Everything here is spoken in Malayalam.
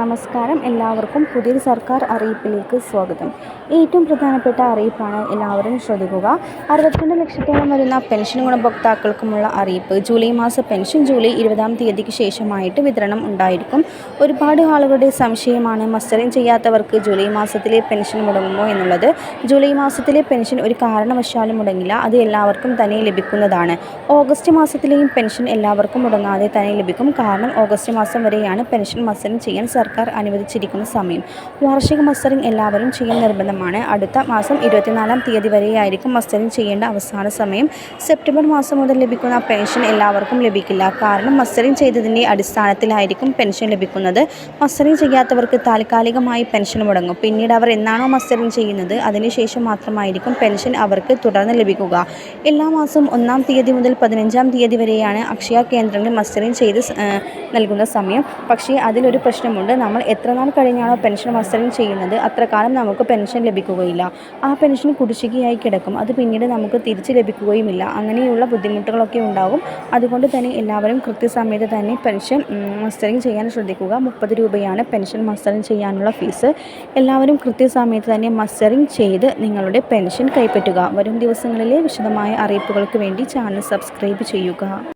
നമസ്കാരം. എല്ലാവർക്കും പുതിയൊരു സർക്കാർ അറിയിപ്പിലേക്ക് സ്വാഗതം. ഏറ്റവും പ്രധാനപ്പെട്ട അറിയിപ്പാണ് എല്ലാവരും ശ്രദ്ധിക്കുക. അറുപത്തിരണ്ട് ലക്ഷത്തോളം വരുന്ന പെൻഷൻ ഗുണഭോക്താക്കൾക്കുമുള്ള അറിയിപ്പ്. ജൂലൈ മാസ പെൻഷൻ ജൂലൈ ഇരുപതാം തീയതിക്ക് ശേഷമായിട്ട് വിതരണം ഉണ്ടായിരിക്കും. ഒരുപാട് ആളുകളുടെ സംശയമാണ് മസ്റ്ററിംഗ് ചെയ്യാത്തവർക്ക് ജൂലൈ മാസത്തിലെ പെൻഷൻ മുടങ്ങുമോ എന്നുള്ളത്. ജൂലൈ മാസത്തിലെ പെൻഷൻ ഒരു കാരണവശാലും മുടങ്ങില്ല. അത് എല്ലാവർക്കും തന്നെ ലഭിക്കുന്നതാണ്. ഓഗസ്റ്റ് മാസത്തിലെയും പെൻഷൻ എല്ലാവർക്കും മുടങ്ങാതെ തന്നെ ലഭിക്കും. കാരണം ഓഗസ്റ്റ് മാസം വരെയാണ് പെൻഷൻ മസ്റ്ററിങ് ചെയ്യാൻ സർക്കാർ അനുവദിച്ചിരിക്കുന്ന സമയം. വാർഷിക മസ്റ്ററിംഗ് എല്ലാവരും ചെയ്യാൻ നിർബന്ധമാണ്. അടുത്ത മാസം ഇരുപത്തിനാലാം തീയതി വരെയായിരിക്കും മസ്റ്ററിംഗ് ചെയ്യേണ്ട അവസാന സമയം. സെപ്റ്റംബർ മാസം മുതൽ ലഭിക്കുന്ന പെൻഷൻ എല്ലാവർക്കും ലഭിക്കില്ല. കാരണം മസ്റ്ററിംഗ് ചെയ്തതിന്റെ അടിസ്ഥാനത്തിലായിരിക്കും പെൻഷൻ ലഭിക്കുന്നത്. മസ്റ്ററിംഗ് ചെയ്യാത്തവർക്ക് താൽക്കാലികമായി പെൻഷൻ മുടങ്ങും. പിന്നീട് അവർ എന്നാണോ മസ്റ്ററിംഗ് ചെയ്യുന്നത് അതിനുശേഷം മാത്രമായിരിക്കും പെൻഷൻ അവർക്ക് തുടർന്ന് ലഭിക്കുക. എല്ലാ മാസം ഒന്നാം തീയതി മുതൽ പതിനഞ്ചാം തീയതി വരെയാണ് അക്ഷയ കേന്ദ്രങ്ങൾ മസ്റ്ററിംഗ് ചെയ്ത് നൽകുന്ന സമയം. പക്ഷേ അതിലൊരു പ്രശ്നമുണ്ട്. നമ്മൾ എത്ര നാൾ കഴിഞ്ഞാണോ പെൻഷൻ മസ്റ്ററിങ് ചെയ്യുന്നത് അത്ര കാലം നമുക്ക് പെൻഷൻ ലഭിക്കുകയില്ല. ആ പെൻഷൻ കുടിശ്ശികയായി കിടക്കും. അത് പിന്നീട് നമുക്ക് തിരിച്ച് ലഭിക്കുകയുമില്ല. അങ്ങനെയുള്ള ബുദ്ധിമുട്ടുകളൊക്കെ ഉണ്ടാകും അതുകൊണ്ട് തന്നെ എല്ലാവരും കൃത്യസമയത്ത് തന്നെ പെൻഷൻ മസ്റ്ററിങ് ചെയ്യാൻ ശ്രദ്ധിക്കുക. മുപ്പത് രൂപയാണ് പെൻഷൻ മസ്റ്ററിങ് ചെയ്യാനുള്ള ഫീസ്. എല്ലാവരും കൃത്യസമയത്ത് തന്നെ മസ്റ്ററിങ് ചെയ്ത് നിങ്ങളുടെ പെൻഷൻ കൈപ്പറ്റുക. വരും ദിവസങ്ങളിലെ വിശദമായ അറിയിപ്പുകൾക്ക് വേണ്ടി ചാനൽ സബ്സ്ക്രൈബ് ചെയ്യുക.